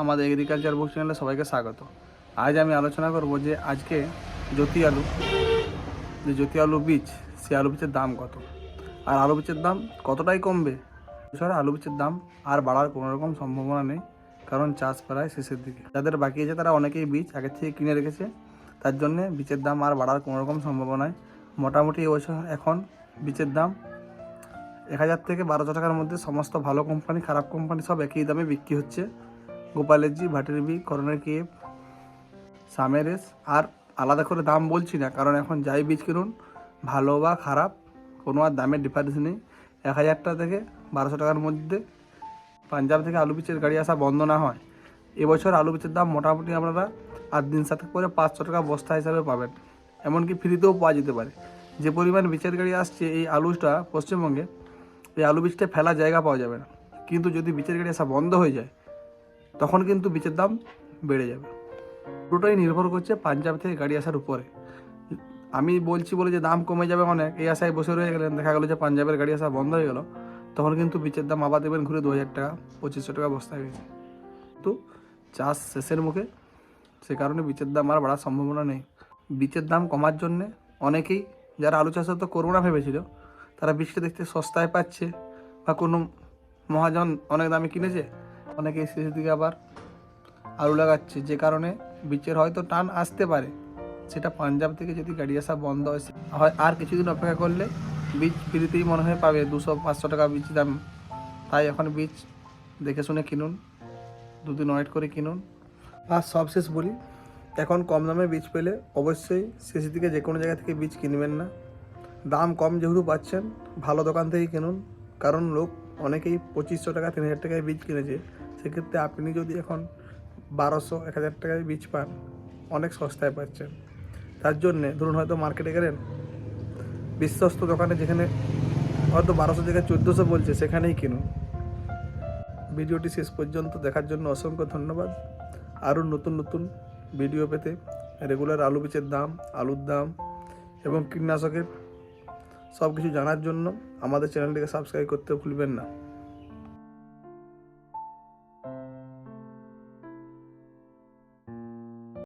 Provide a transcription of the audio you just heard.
আমাদের এগ্রিকালচার বুক চ্যানেলে সবাইকে স্বাগত। আজ আমি আলোচনা করব যে আজকে জ্যোতি আলু যে জ্যোতি আলু বীজ, সে আলু বীজের দাম কত? আর আলু বীজের দাম কতটাই কমবে? এছাড়া আলু বীজের দাম আর বাড়ার কোনো রকম সম্ভাবনা নেই, কারণ চাষ প্রায় শেষের দিকে। যাদের বাকি আছে তারা অনেকেই বীজ আগে থেকে কিনে রেখেছে, তার জন্যে বীজের দাম আর বাড়ার কোনো রকম সম্ভাবনা নেই। মোটামুটি এবছর এখন বীজের দাম এক হাজার থেকে বারোশো টাকার মধ্যে সমস্ত ভালো কোম্পানি খারাপ কোম্পানি সব একই দামে বিক্রি হচ্ছে। গোপালের জি ভাটের বি করোনার কেপ, সামেরেস আর আলাদা করে দাম বলছি না, কারণ এখন যাই বীজ কিনুন, ভালো বা খারাপ, কোনো আর দামের ডিফারেন্স নেই। এক হাজার টাকা থেকে বারোশো টাকার মধ্যে পাঞ্জাব থেকে আলু বীজের গাড়ি আসা বন্ধ না হয়। এবছর আলু বীজের দাম মোটামুটি আপনারা আট দিন সাথে করে পাঁচশো টাকা বস্তা হিসাবে পাবেন, এমনকি ফ্রিতেও পাওয়া যেতে পারে। যে পরিমাণ বীজের গাড়ি আসছে এই আলুটা পশ্চিমবঙ্গে, এই আলু বীজটা ফেলার জায়গা পাওয়া যাবে না। কিন্তু যদি বীজের গাড়ি আসা বন্ধ হয়ে যায় তখন কিন্তু বীজের দাম বেড়ে যাবে। পুরোটাই নির্ভর করছে পাঞ্জাব থেকে গাড়ি আসার উপরে। আমি বলছি বলে যে দাম কমে যাবে অনেক এই আশায় বসে রয়ে গেলেন, দেখা গেলো যে পাঞ্জাবের গাড়ি আসা বন্ধ হয়ে গেল। তখন কিন্তু বীজের দাম আবার দেবেন ঘুরে দু হাজার টাকা, পঁচিশশো টাকা বস্তা হয়ে তো চাষ শেষের মুখে সে কারণে বীজের দাম আর বাড়ার সম্ভাবনা নেই। বীজের দাম কমার জন্যে অনেকেই যারা আলু চাষ তো করব না ভেবেছিল, তারা বীজটা দেখতে সস্তায় পাচ্ছে বা কোনো মহাজন অনেক দামে কিনেছে অনেকে শেষের দিকে আবার আলু লাগাচ্ছে। যে কারণে বীজের হয়তো টান আসতে পারে। সেটা পাঞ্জাব থেকে যদি গাড়ি আসা বন্ধ হয় হয় আর কিছুদিন অপেক্ষা করলে বীজ ফ্রিতেই মনে হয় পাবে। দুশো পাঁচশো টাকা বীজ দাম। তাই এখন বীজ দেখে শুনে কিনুন। দুদিন ওয়েট করে কিনুন। আর সবশেষ বলি, এখন কম দামে বীজ পেলে অবশ্যই শেষের দিকে যে কোনো জায়গা থেকে বীজ কিনবেন না। দাম কম যেহেতু পাচ্ছেন, ভালো দোকান থেকেই কিনুন। কারণ লোক অনেকেই পঁচিশশো টাকা, তিন হাজার টাকায় বীজ কিনেছে। সেক্ষেত্রে আপনি যদি এখন বারোশো, এক হাজার টাকায় বীজ পান, অনেক সস্তায় পাচ্ছেন। তার জন্যে ধরুন হয়তো মার্কেটে গেলেন, বিশ্বস্ত দোকানে যেখানে হয়তো বারোশো থেকে চোদ্দোশো বলছে, সেখানেই কিনুন। ভিডিওটি শেষ পর্যন্ত দেখার জন্য অসংখ্য ধন্যবাদ। আরও নতুন নতুন ভিডিও পেতে রেগুলার আলু বীজের দাম, আলুর দাম এবং কীটনাশকের সব কিছু জানার জন্য আমাদের চ্যানেলটিকে সাবস্ক্রাইব করতে ভুলবেন না।